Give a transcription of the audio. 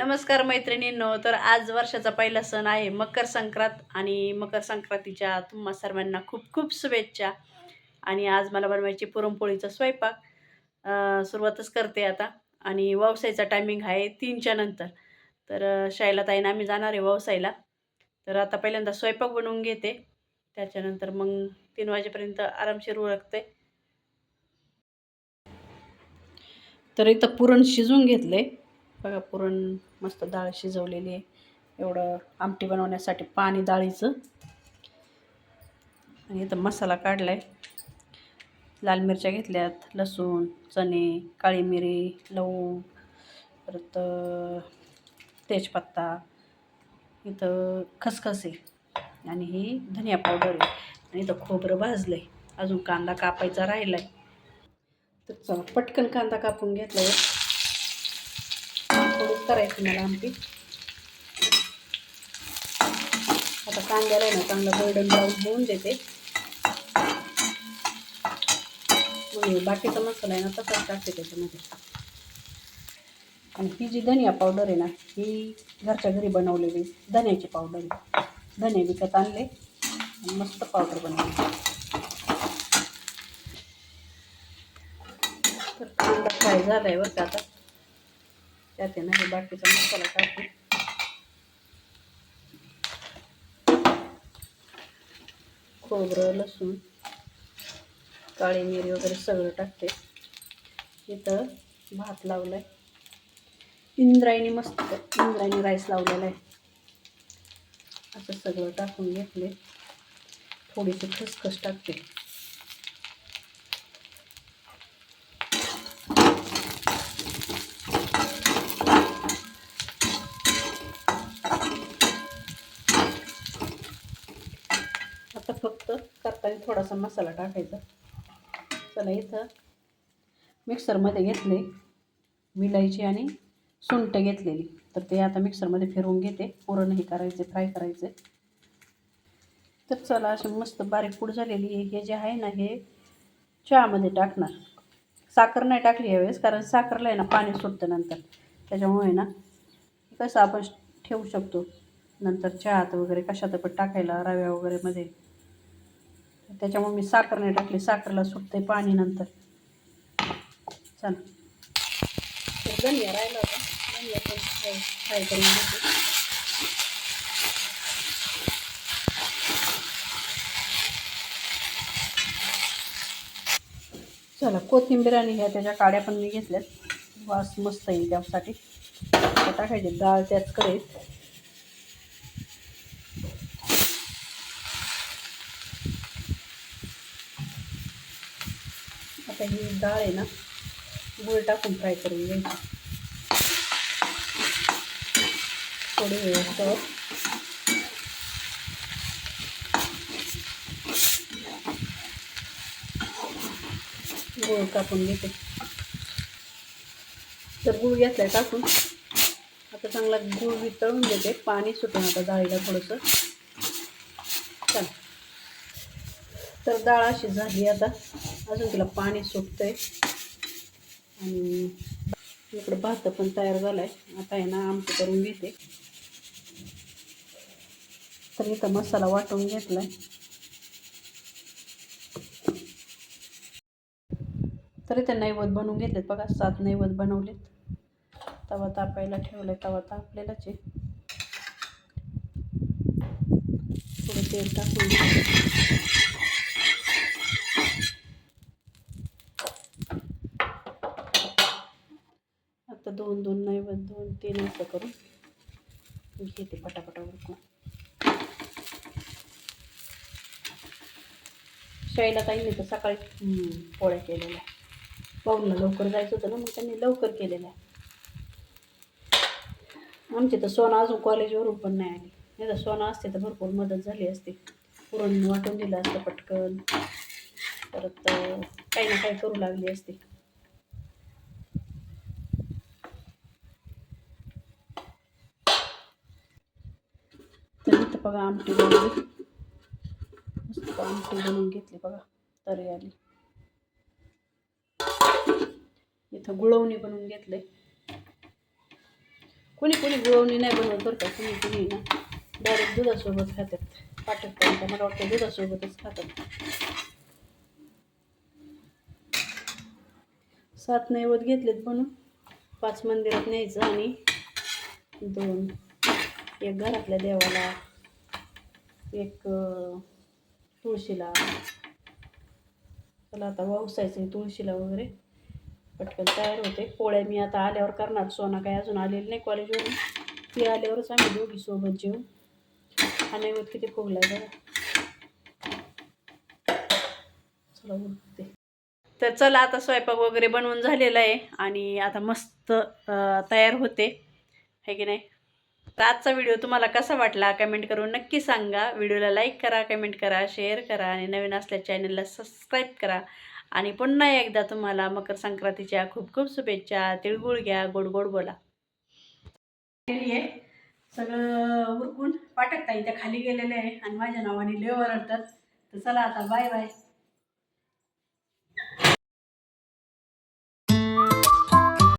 नमस्कार मैत्रिणींनो तर आज वर्षाचा पहिला सण आहे मकर संक्रांत आणि मकर संक्रांतीच्या तुम्हा सर्वांना खूप खूप शुभेच्छा. आणि आज मला बनवायची पुरणपोळीचा स्वयंपाक सुरुवातच करते आता. आणि व्यवसायाचा टायमिंग आहे तीनच्या नंतर. तर शाळेला ताईनं आम्ही जाणार आहे व्यवसायला. तर आता पहिल्यांदा स्वयंपाक बनवून घेते. त्याच्यानंतर मग तीन वाजेपर्यंत आरामशीर उरकते. तर इथं पुरण शिजवून घेतले बघा पुरण मस्त डाळ शिजवलेली आहे. एवढं आमटी बनवण्यासाठी पाणी डाळीचं. आणि इथं मसाला काढला आहे लाल मिरच्या घेतल्यात लसूण चणे काळी मिरी लवंग परत तेजपत्ता. इथं खसखस आहे. आणि ही धनिया पावडर आहे. आणि इथं खोबरं भाजलं आहे अजून कांदा कापायचा राहिला आहे तर चला पटकन कांदा कापून घेतला आहे करायची मला आमटी. आता कांद्याला आहे ना चांगलं गोल्डन ब्राऊन होऊन देते. मग बाकीचा मसाला आहे ना तसाच टाकते त्याच्यामध्ये. आणि ही जी धनिया पावडर आहे ना ही घरच्या घरी बनवलेली धन्याची पावडर आहे. धने विकत आणले आणि मस्त पावडर बनवली. तर कांदा फ्राय झाला आहे बरं का आता. त्यात ना हे बाकीचा मसाला टाकते खोबरं लसूण काळी मिरी वगैरे सगळं टाकते. इथं भात लावला आहे इंद्रायणी मस्त इंद्रायणी राईस लावलेला आहे. असं सगळं टाकून घेतले थोडीशी खसखस टाकते आता फक्त करताना थोडासा मसाला टाकायचा. चला इथं मिक्सरमध्ये घेतले विलायची आणि सुंट घेतलेली. तर ते आता मिक्सरमध्ये फिरवून घेते. पुरण हे करायचे फ्राय करायचे. तर चला अशी मस्त बारीक पूड झालेली आहे. हे जे आहे ना हे चहामध्ये टाकणार. साखर नाही टाकली यावेळेस कारण साखरला आहे ना पाणी सुटतं नंतर. त्याच्यामुळे ना कसं आपण ठेवू शकतो? नंतर चहात वगैरे कशात पण टाकायला रव्या वगैरे मध्ये त्याच्यामुळे मी साखर नाही टाकली. साखरला सुटते पाणी नंतर. चला. धनिया राहिला होता. धनिया पण फ्राय करून घेते. चला कोथिंबीर आणि ह्या त्याच्या काड्या पण मी घेतल्यात. वास मस्त येईल त्यासाठी. टाकायची. डाळ त्याच कडेत आता ही डाळ आहे ना गूळ टाकून फ्राय करून घ्यायची. थोडी वेळ तर गूळ कापून घेते. तर गूळ घेतलाय टाकून. आता चांगला गूळ वितळून देते पाणी सुटून आता डाळीला थोडंसं. चल. तर डाळ अशी झाली आता. अजून तिला पाणी सुटतंय. आणि इकडं भात पण तयार झालाय. आता आहे ना आमचं करून घेते. तर इथं मसाला वाटून घेतलाय. तर इथे नैवेद्य बनवून घेतलेत बघा. सात नैवत बनवलेत. तवा तापायला ठेवलाय. तवा तापलेलाच आहे. थोडं तेल टाकून आता दोन दोन ते दोन करून घेते पटापटा उरकून शाळेला काही नाही तर सकाळी पोळ्या केलेल्या. पाहुणला लवकर जायचं होतं ना मग त्यांनी लवकर केलेलं आहे आमची तर सोना अजून कॉलेजवरून पण नाही आली. नाही तर सोना असते तर भरपूर मदत झाली असते. पुरण वाटून दिलं असतं पटकन. परत काही ना काही करू लागली असते तर इथं बघा आमटी बनवली. मस्त आमटी बनवून घेतली बघा तरी आली. इथं गुळवणी बनवून घेतले कुणी कुणी गुळवणी नाही बनवत बरं का कुणी कुणी ना. डायरेक्ट दुधासोबत खातात. पाठवतात मला वाटतं दुधासोबतच खातात. सात नैवत घेतलेत म्हणून पाच मंदिरात न्यायचं आणि दोन एक घरातल्या देवाला एक तुळशीला. चला आता वावसायचं तुळशीला वगैरे. पटकन तयार होते. पोळ्या मी आता आल्यावर करणार. सोना काय अजून आलेली नाही कॉलेजवरून ती आल्यावरच आम्ही दोघी सोबत जेऊ हा किती फुगलाय बघा. चला उरते तर चला आता स्वयंपाक वगैरे बनवून झालेला आहे. आणि आता मस्त तयार होते. है की नाही? तर आजचा व्हिडिओ तुम्हाला कसा वाटला कमेंट करून नक्की सांगा. व्हिडिओला लाईक करा कमेंट करा शेअर करा आणि नवीन असल्या चॅनलला सबस्क्राईब करा. आणि पुन्हा एकदा तुम्हाला मकर संक्रांतीच्या खूप खूप शुभेच्छा. तिळगुळ घ्या गोड गोड बोला. आहे सगळं उरकून पाटकता इथे खाली गेलेले आहे आणि माझ्या नावाने लेवर ओरडतात. तर चला आता बाय बाय.